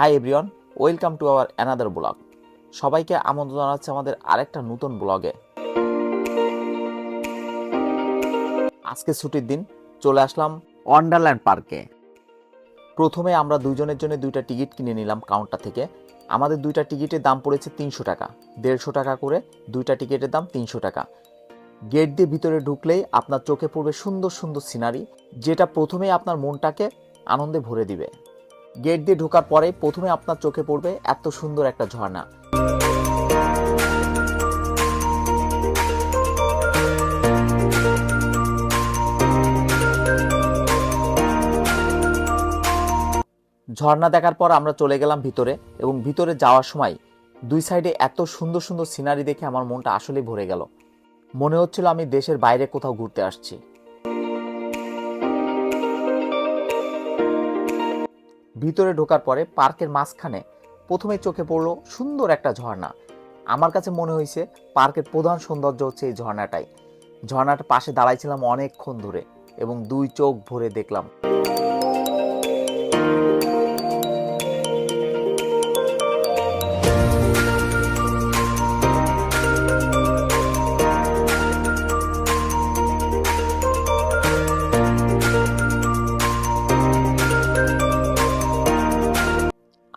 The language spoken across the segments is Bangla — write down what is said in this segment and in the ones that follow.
Hi everyone welcome to our another blog সবাইকে আমন্ত্রণ জানাচ্ছি আমাদের আরেকটা নতুন ব্লগে আজকে ছুটির দিন, চলে আসলাম ওয়ান্ডারল্যান্ড পার্কে প্রথমে আমরা দুইজনের জন্য দুইটা টিকিট কিনে নিলাম কাউন্টার থেকে। আমাদের দুইটা টিকিটের দাম পড়েছে তিনশো টাকা। দেড়শো টাকা করে দুইটা টিকিটের দাম তিনশো টাকা। গেট দিয়ে ভিতরে ঢুকলেই আপনার চোখে পড়বে সুন্দর সুন্দর সিনারি যেটা প্রথমেই আপনার মনটাকে আনন্দে ভরে দিবে। গেট দিয়ে ঢোকার পরে প্রথমে আপনার চোখে পড়বে এত সুন্দর একটা ঝর্ণা। ঝর্ণা দেখার পর আমরা চলে গেলাম ভিতরে এবং ভিতরে যাওয়ার সময় দুই সাইডে এত সুন্দর সুন্দর সিনারি দেখে আমার মনটা আসলেই ভরে গেল। মনে হচ্ছিল আমি দেশের বাইরে কোথাও ঘুরতে আসছি। ভিতরে ঢোকার পরে পার্কের মাঝখানে প্রথমে চোখে পড়ল সুন্দর একটা ঝর্ণা। আমার কাছে মনে হয়েছে পার্কের প্রধান সৌন্দর্য হচ্ছে এই ঝর্ণাটাই। ঝর্ণাটার পাশে দাঁড়াইছিলাম অনেকক্ষণ ধরে এবং দুই চোখ ভরে দেখলাম।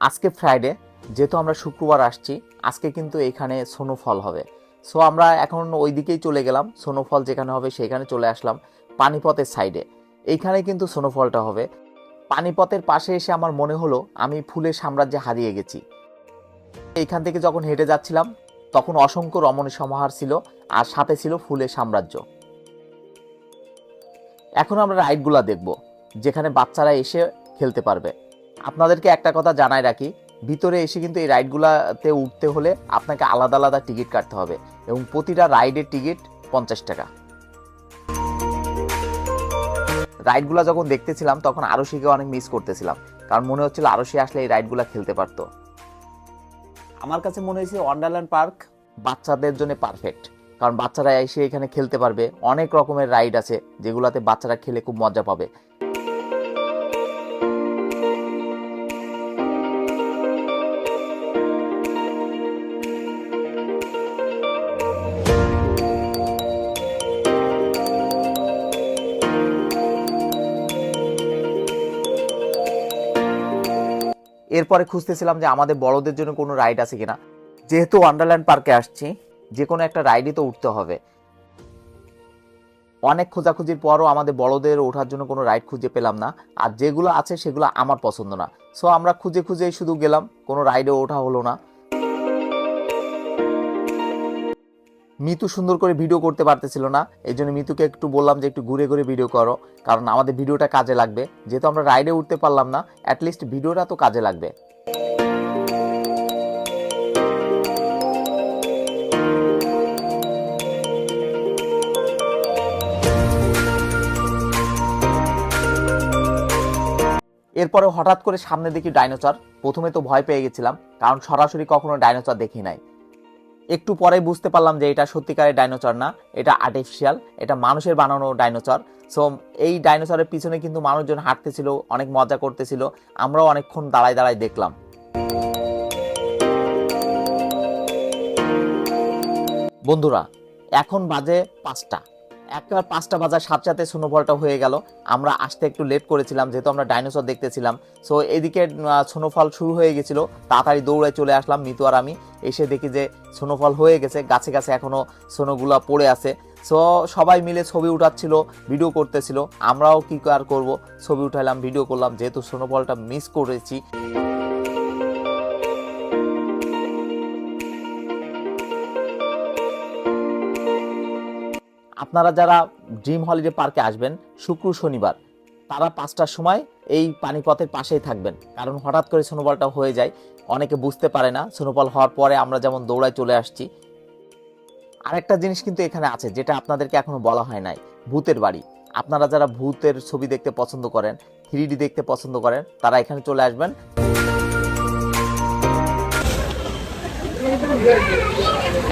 আজকে ফ্রাইডে যেহেতু আমরা শুক্রবার আসছি, আজকে কিন্তু এখানে স্নোফল হবে। সো আমরা এখন ওই দিকেই চলে গেলাম স্নোফল যেখানে হবে সেখানে চলে আসলাম পানিপথের সাইডে এইখানে কিন্তু স্নোফলটা হবে। পানিপথের পাশে এসে আমার মনে হলো, আমি ফুলের সাম্রাজ্যে হারিয়ে গেছি। এইখান থেকে যখন হেঁটে যাচ্ছিলাম, তখন অসংখ্য রমণী সমাহার ছিল, আর সাথে ছিল ফুলের সাম্রাজ্য। এখন আমরা রাইডগুলা দেখব, যেখানে বাচ্চারা এসে খেলতে পারবে। আপনাদেরকে একটা কথা জানাই রাখি, ভিতরে এসে কিন্তু এই রাইডগুলাতে উঠতে হলে আপনাকে আলাদা আলাদা টিকিট কাটতে হবে এবং প্রতিটা রাইডের টিকিট পঞ্চাশ টাকা। রাইডগুলা যখন দেখতেছিলাম তখন আরশিকে অনেক মিস করতেছিলাম, কারণ মনে হচ্ছিল আরশি আসলে এই রাইডগুলা খেলতে পারতো। আমার কাছে মনে হয়েছে ওয়ান্ডারল্যান্ড পার্ক বাচ্চাদের জন্য পারফেক্ট কারণ বাচ্চারা এসে এখানে খেলতে পারবে। অনেক রকমের রাইড আছে যেগুলাতে বাচ্চারা খেলে খুব মজা পাবে। এরপরে খুঁজতেছিলাম যে আমাদের বড়দের জন্য কোনো রাইড আছে কিনা। যেহেতু ওয়ান্ডারল্যান্ড পার্কে আসছি, যে কোনো একটা রাইডই তো উঠতে হবে। অনেক খোঁজাখুঁজির পরও আমাদের বড়দের ওঠার জন্য কোনো রাইড খুঁজে পেলাম না, আর যেগুলো আছে সেগুলো আমার পছন্দ না। সো আমরা খুঁজে খুঁজেই শুধু গেলাম, কোনো রাইডে ওঠা হলো না। মিতু সুন্দর করে ভিডিও করতে পারতেছিল না। এই জন্য মিতুকে একটু বললাম যে একটু ঘুরে ঘুরে ভিডিও করো, কারণ আমাদের ভিডিওটা কাজে লাগবে। যেহেতু আমরা রাইডে উঠতে পারলাম না অ্যাটলিস্ট ভিডিওটা তো কাজে লাগবে। এরপরে হঠাৎ করে সামনে দেখি ডাইনোসর প্রথমে তো ভয় পেয়ে গেছিলাম, কারণ সরাসরি কখনো ডাইনোসর দেখি নাই। একটু পরে বুঝতে পারলাম যে এটা সত্যিকারের ডাইনোচর না, এটা আর্টিফিশিয়াল এটা মানুষের বানানো ডাইনোচর। সো এই ডাইনোসরের পিছনে কিন্তু মানুষজন হাঁটতেছিল, অনেক মজা করতেছিল, আমরাও অনেকক্ষণ দাঁড়ায় দাঁড়ায় দেখলাম। বন্ধুরা, এখন বাজে পাঁচটা। একবার পাঁচটা বাজার সাথে সাথে স্নোফলটা হয়ে গেল। আমরা আসতে একটু লেট করেছিলাম, যেহেতু আমরা ডাইনোসর দেখতেছিলাম। সো এদিকে স্নোফল শুরু হয়ে গেছিল। তাড়াতাড়ি দৌড়ে চলে আসলাম মিতু আর আমি। এসে দেখি যে স্নোফল হয়ে গেছে। গাছে গাছে এখনও স্নোগুলা পড়ে আছে। সো সবাই মিলে ছবি উঠাচ্ছিল ভিডিও করতেছিল। আমরাও কি আর করব? ছবি উঠাইলাম ভিডিও করলাম। যেহেতু স্নোফলটা মিস করেছি। আপনারা যারা ড্রিম হলিডে পার্কে আসবেন, শুক্র, শনিবার, তারা পাঁচটার সময় এই পানিপথের পাশেই থাকবেন। কারণ হঠাৎ করে স্নোবলটা হয়ে যায়, অনেকে বুঝতে পারে না স্নোবল হওয়ার পরে আমরা যেমন দৌড়ায় চলে আসছি। আরেকটা জিনিস কিন্তু এখানে আছে, যেটা আপনাদেরকে এখনও বলা হয় নাই, ভূতের বাড়ি। আপনারা যারা ভূতের ছবি দেখতে পছন্দ করেন থ্রি দেখতে পছন্দ করেন, তারা এখানে চলে আসবেন।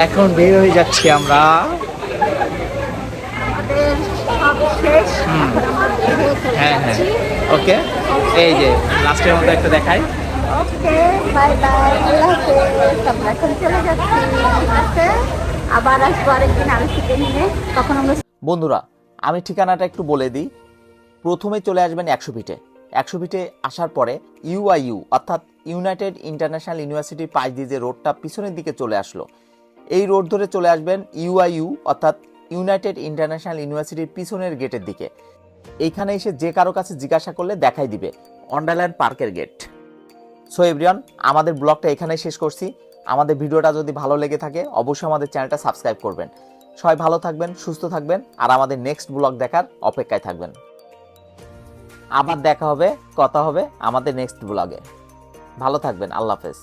এখন বের হয়ে যাচ্ছি আমরা হ্যাঁ হ্যাঁ। ওকে এই যে লাস্টের মতো একটা দেখাই। ওকে বাই বাই আল্লাহ আমরা এখন চলে যাচ্ছি ঠিক আছে আবার আসব আরেকদিন আলোচিত নিয়ে। তখন আমরা বন্ধুরা আমি ঠিকানাটা একটু বলে দিই। প্রথমে চলে আসবেন একশো ফিটে। একশো ফিটে আসার পরে ইউআইইউ অর্থাৎ ইউনাইটেড ইন্টারন্যাশনাল ইউনিভার্সিটির পাশ দিয়ে যে রোডটা পিছনের দিকে চলে আসলো এই রোড ধরে চলে আসবেন ইউআইইউ অর্থাৎ ইউনাইটেড ইন্টারন্যাশনাল ইউনিভার্সিটির পিছনের গেটের দিকে। এইখানে এসে যে কারও কাছে জিজ্ঞাসা করলে দেখাই দিবে অন্ডারল্যান্ড পার্কের গেট। সো এভরিওয়ান আমাদের ব্লগটা এখানে শেষ করছি। আমাদের ভিডিওটা যদি ভালো লেগে থাকে, অবশ্যই আমাদের চ্যানেলটা সাবস্ক্রাইব করবেন। সবাই ভালো থাকবেন, সুস্থ থাকবেন, আর আমাদের নেক্সট ব্লগ দেখার অপেক্ষায় থাকবেন। আবার দেখা হবে, কথা হবে আমাদের নেক্সট ব্লগে। ভালো থাকবেন, আল্লাহ হাফেজ।